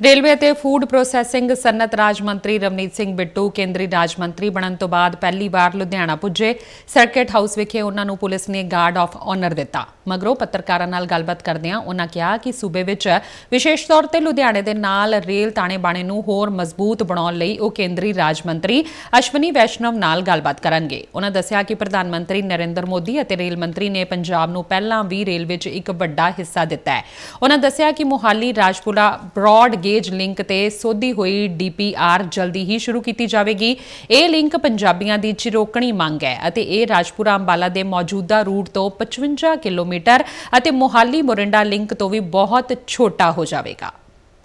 Railway ਅਤੇ food processing ਸਨਅਤ ਰਾਜ ਮੰਤਰੀ ਰਵਨੀਤ ਸਿੰਘ ਬਿੱਟੂ ਕੇਂਦਰੀ ਰਾਜ ਮੰਤਰੀ ਬਣਨ ਤੋਂ ਬਾਅਦ ਪਹਿਲੀ ਵਾਰ ਲੁਧਿਆਣਾ ਪੁੱਜੇ। ਸਰਕਟ ਹਾਊਸ ਵਿਖੇ ਉਹਨਾਂ ਨੂੰ ਪੁਲਿਸ ਨੇ ਗਾਰਡ ਆਫ ਆਨਰ ਦਿੱਤਾ। ਮਗਰੋਂ ਪੱਤਰਕਾਰਾਂ ਨਾਲ ਗੱਲਬਾਤ ਕਰਦਿਆਂ ਉਹਨਾਂ ਕਿਹਾ ਕਿ ਸੂਬੇ ਵਿੱਚ ਵਿਸ਼ੇਸ਼ ਤੌਰ ਤੇ ਲੁਧਿਆਣੇ ਦੇ ਨਾਲ ਰੇਲ ਤਾਣੇ ਬਾਣੇ ਨੂੰ ਹੋਰ ਮਜ਼ਬੂਤ ਬਣਾਉਣ ਲਈ ਉਹ ਕੇਂਦਰੀ ਰਾਜ ਮੰਤਰੀ ਅਸ਼ਵਨੀ ਵੈਸ਼ਨਵ ਨਾਲ ਗੱਲਬਾਤ ਕਰਨਗੇ। ਉਹਨਾਂ ਦੱਸਿਆ ਕਿ ਪ੍ਰਧਾਨ ਮੰਤਰੀ ਨਰਿੰਦਰ ਮੋਦੀ ਅਤੇ ਰੇਲ ਮੰਤਰੀ ਨੇ ਪੰਜਾਬ ਨੂੰ ਪਹਿਲਾਂ ਵੀ ਰੇਲ ਵਿੱਚ ਇੱਕ ਵੱਡਾ ਹਿੱਸਾ ਦਿੱਤਾ ਹੈ। ਉਹਨਾਂ ਦੱਸਿਆ ਕਿ Mohali, Rajpura, broad gauge link ਤੇ ਸੋਧੀ ਹੋਈ ਡੀਪੀਆਰ ਜਲਦੀ ਹੀ ਸ਼ੁਰੂ ਕੀਤੀ ਜਾਵੇਗੀ। ਇਹ ਲਿੰਕ ਪੰਜਾਬੀਆਂ ਦੀ ਚਿਰੋਕਣੀ ਮੰਗ ਹੈ ਅਤੇ ਇਹ ਰਾਜਪੁਰਾ ਅੰਬਾਲਾ ਦੇ ਮੌਜੂਦਾ ਰੂਟ ਤੋਂ 55 ਕਿਲੋਮੀਟਰ ਅਤੇ ਮੋਹਾਲੀ ਮੋਰਿੰਡਾ ਲਿੰਕ ਤੋਂ ਵੀ ਬਹੁਤ ਛੋਟਾ ਹੋ ਜਾਵੇਗਾ।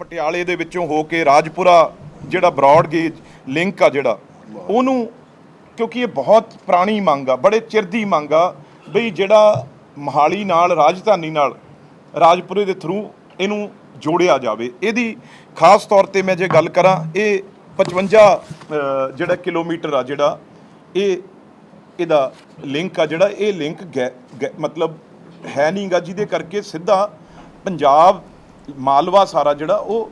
ਪਟਿਆਲੇ ਦੇ ਵਿੱਚੋਂ ਹੋ ਕੇ ਰਾਜਪੁਰਾ ਜਿਹੜਾ ਬ੍ਰੌਡ ਗੇਜ ਲਿੰਕ ਆ ਜਿਹੜਾ, ਉਹਨੂੰ ਕਿਉਂਕਿ ਇਹ ਬਹੁਤ ਪੁਰਾਣੀ ਮੰਗ ਆ, ਬੜੇ ਚਿਰ ਦੀ ਮੰਗ ਆ, ਬਈ ਜਿਹੜਾ ਮਹਾਲੀ ਨਾਲ, ਰਾਜਧਾਨੀ ਨਾਲ ਰਾਜਪੁਰੇ ਦੇ ਥਰੂ ਇਹਨੂੰ ਜੋੜਿਆ ਜਾਵੇ। ਇਹਦੀ ਖਾਸ ਤੌਰ ਤੇ ਮੈਂ ਜੇ ਗੱਲ ਕਰਾਂ, ਇਹ 55 ਜਿਹੜਾ ਕਿਲੋਮੀਟਰ ਆ ਜਿਹੜਾ, ਇਹ, ਇਹਦਾ ਲਿੰਕ ਆ ਜਿਹੜਾ, ਇਹ ਲਿੰਕ ਗੈ- ਗੈ- ਮਤਲਬ ਹੈ ਨਹੀਂਗਾ ਜਿਹਦੇ ਕਰਕੇ ਸਿੱਧਾ ਪੰਜਾਬ, ਮਾਲਵਾ ਸਾਰਾ ਜਿਹੜਾ ਉਹ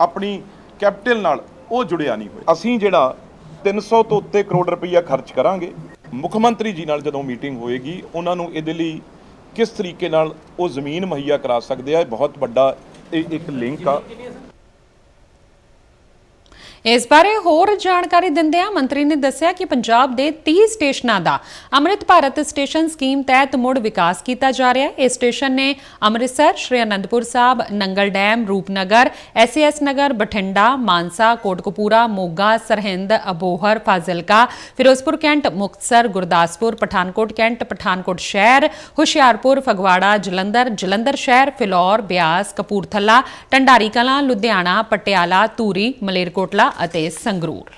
ਆਪਣੀ ਕੈਪੀਟਲ ਨਾਲ ਉਹ ਜੁੜਿਆ ਨਹੀਂ ਹੋਇਆ। ਅਸੀਂ ਜਿਹੜਾ 300 ਤੋਂ ਉੱਤੇ ਕਰੋੜ ਰੁਪਈਆ ਖਰਚ ਕਰਾਂਗੇ। ਮੁੱਖ ਮੰਤਰੀ ਜੀ ਨਾਲ ਜਦੋਂ ਮੀਟਿੰਗ ਹੋਏਗੀ, ਉਹਨਾਂ ਨੂੰ ਇਹਦੇ ਲਈ ਕਿਸ ਤਰੀਕੇ ਨਾਲ ਉਹ ਜ਼ਮੀਨ ਮੁਹੱਈਆ ਕਰਾ ਸਕਦੇ ਆ? ਇਹ ਬਹੁਤ ਵੱਡਾ ਇਹ ਇੱਕ ਲਿੰਕ ਆ। ਇਸ ਬਾਰੇ ਹੋਰ ਜਾਣਕਾਰੀ ਦਿੰਦਿਆਂ ਮੰਤਰੀ ਨੇ ਦੱਸਿਆ ਕਿ ਪੰਜਾਬ ਦੇ 30 ਸਟੇਸ਼ਨਾਂ ਦਾ ਅੰਮ੍ਰਿਤ ਭਾਰਤ ਸਟੇਸ਼ਨ ਸਕੀਮ ਤਹਿਤ ਮੁੜ ਵਿਕਾਸ ਕੀਤਾ ਜਾ ਰਿਹਾ ਹੈ। ਇਹ ਸਟੇਸ਼ਨ ਨੇ Amritsar, Shri Anandpur Sahib, Nangal dam, Rupnagar S S Nagar, Bathinda, Mansa, Kotkapura, Moga, Sirhind, Abohar, Fazilka, Ferozepur cantt, Muktsar, Gurdaspur, Pathankot cantt, Pathankot ਸ਼ਹਿਰ, ਹੁਸ਼ਿਆਰਪੁਰ, ਫਗਵਾੜਾ, ਜਲੰਧਰ ਜਲੰਧਰ ਸ਼ਹਿਰ, ਫਿਲੌਰ, ਬਿਆਸ, ਕਪੂਰਥਲਾ ਟੰਡਾਰੀ ਕਲਾਂ ਲੁਧਿਆਣਾ, ਪਟਿਆਲਾ, ਧੂਰੀ, ਮਲੇਰਕੋਟਲਾ ਅਤੇ ਸੰਗਰੂਰ।